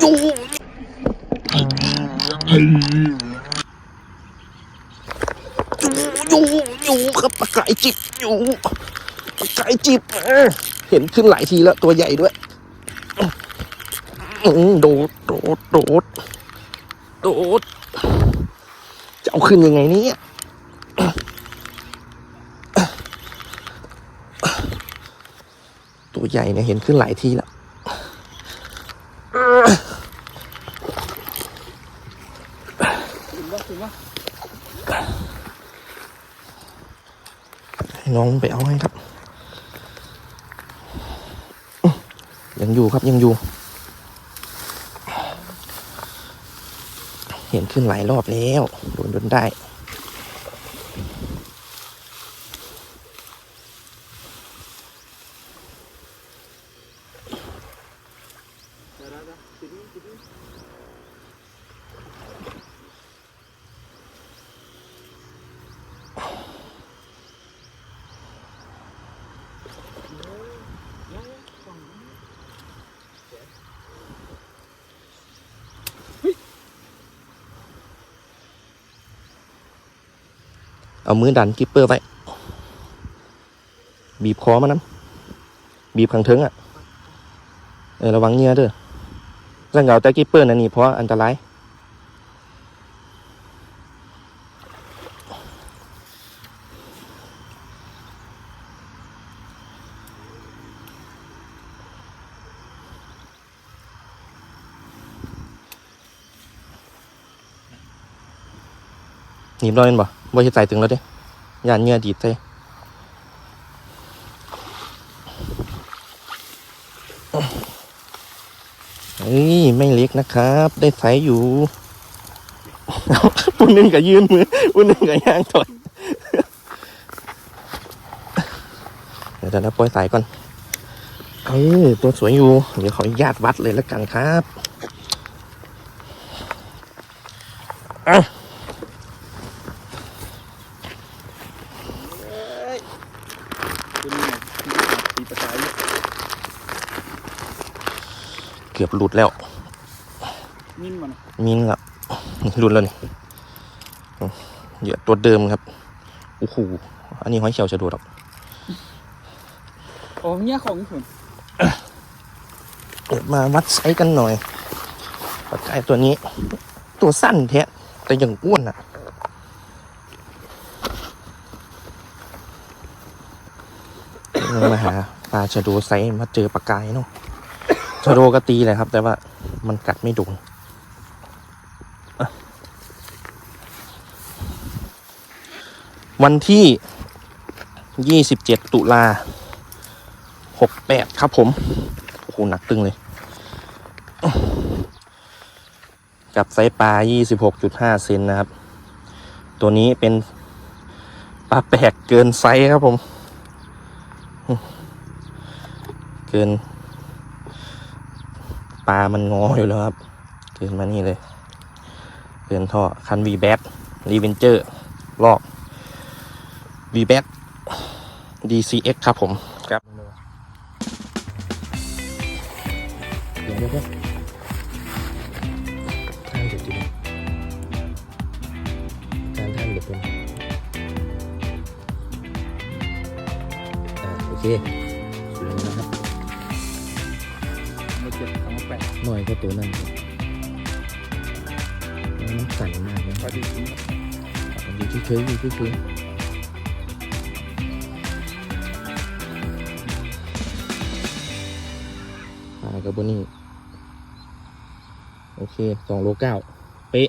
อยู่อยู่อยู่ครับปลาไก่จิบอยู่ปลาไก่จิบเออเห็นขึ้นหลายทีแล้วตัวใหญ่ด้วยโดดโดดโดดโดดจะเอาขึ้นยังไงเนี่ยตัวใหญ่เนี่ยเห็นขึ้นหลายทีแล้ว ถึง ว่าถึงว่าให้น้องไปเอาให้ครับ ยังอยู่ครับยังอยู่ เห็นขึ้นหลายรอบแล้วโดนโดนได้ เอามือดันกิปเปอร์ไว้ บีบคอมันน้ำบีบขังเทิงอะ เออระวังเงี้ยเด้อเรื่องเอาแต่กิปเปอร์นั่นนี่เพราะอันตราย หนีบเราเล่นบ่บ่เฮ็ดใส่ถึงแล้วเด้ยานเงื่อดีดใส่เฮ้ยไม่เล็กนะครับ ได้ไซส์อยู่ปุ่นหนึ่งกับยืนมือปุ่นหนึ่งกับย่างถอยเดี๋ยวเราปล่อยสายก่อนเออตัวสวยอยู่ เดี๋ยวขออนุญาตวัดเลยแล้วกันครับอะ ตัวนี้ตีประสาย เกือบหลุดแล้วนิ่มมันมินครับนี่รุ่นแล้วนี่เหยื่อตัวเดิมครับโอ้โหอันนี้หอยเชลล์จะดูดอกโอ้เนี่ยของญี่ปุ่นเดี๋ยวมาวัดไซส์กันหน่อยปลาไก่ตัวนี้ ตัวสั้นแท้แต่ยังอ้วนอะมาหาปลาชะโดไซส์มาเจอปลากายเนาะ ชโดก็ตีแหละครับ แต่ว่ามันกัดไม่โดุงวันที่ยี่สิบเจ็ดตุลาหกแปดครับผม โอ้โห หนักตึงเลย กับไซส์ปลา 26.5 เซนนะครับ ตัวนี้เป็นปลาแปลกเกินไซส์ครับผม เกิน ปลามันงออยู่แล้วครับเกินมานี่เลยเกินท่อคันวีแบทรีเวนเจอร์ลอกวีแบท DCX ครับผมครับเดี๋ยวเดี๋ยวเดี๋ยวท่านเดี๋ยวจริงการท่านเดี๋ยวเป็นอ่าโอเค เก็บคำว่าแปะหน่อยก็ตัวนั้นครับน้ำใสมากนะพอดีทิ้งอยู่เฉยๆอยู่เฉยๆปลากระบนี่ โอเคสองโลเก้าเป๊ะ